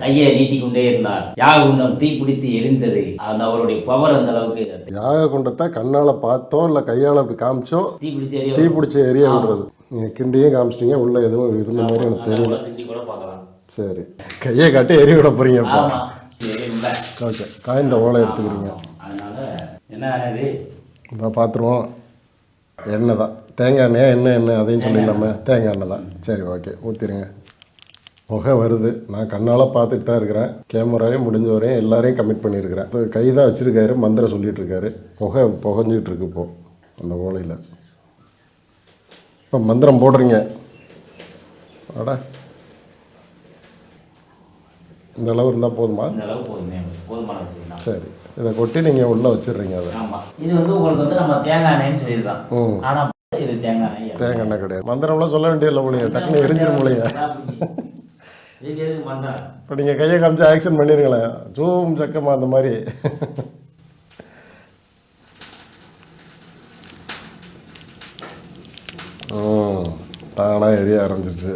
கையை நீட்டிக்கொண்டே இருந்தார். யாகுண்டம் தீப்பிடித்து எரிந்தது. அந்த அவருடைய பவர் அந்த அளவுக்கு யாக குண்டத்தை கண்ணால் பார்த்தோ இல்லை கையால் அப்படி காமிச்சோ தீப்பிடிச்சு எரிய தீ பிடிச்சி எரிய விடுறது நீங்கள் கிண்டியும் காமிச்சிட்டீங்க உள்ள எதுவும் இருந்த மாதிரி எனக்கு தெரியல. சரி. கையை காட்டி எரிய விட போறீங்க. ஓகே. காய்ந்த ஓலை எடுத்துக்கிறீங்க. அதனால என்ன பார்த்துருவோம் எண்ணெய் தான். தேங்காய் எண்ணெயா எண்ணெய் எண்ணெய் அதையும் சொல்லிடலாமே. தேங்காய் எண்ணெய். தான். சரி ஓகே. ஊற்றிடுங்க புகை வருது. நான் கண்ணால் பார்த்துட்டு தான் இருக்கிறேன். கேமராவையும் முடிஞ்ச வரையும் எல்லாரையும் கமிட் பண்ணியிருக்கிறேன். இப்போ கை தான் வச்சுருக்காரு மந்திரம் சொல்லிட்டு இருக்காரு புகை புகஞ்சிட்டு இருக்கு இப்போ அந்த ஓலையில். இப்போ மந்திரம் போடுறீங்க. அட இந்த அளவு இருந்தால் போதுமா? சரி. இதை கொட்டி நீங்கள் உள்ளே வச்சிடுறீங்க அதை. இது வந்து உங்களுக்கு வந்து நம்ம தேங்காய் எண்ணெய்னு சொல்லியிருக்கோம் இது தேங்காய் எண்ணெய். தேங்காய் எண்ணெய் கிடையாது. மந்திரம்லாம் சொல்ல வேண்டியதில்லை போலிங்க டக்குன்னு எதுக்கு மந்திரம் இப்போ நீங்கள் கையை காமிச்சு ஆக்ஷன் பண்ணிருங்களேன். ஜூம் சக்கமாக அந்த மாதிரி. தானாக எரிய ஆரம்பிச்சிருச்சு.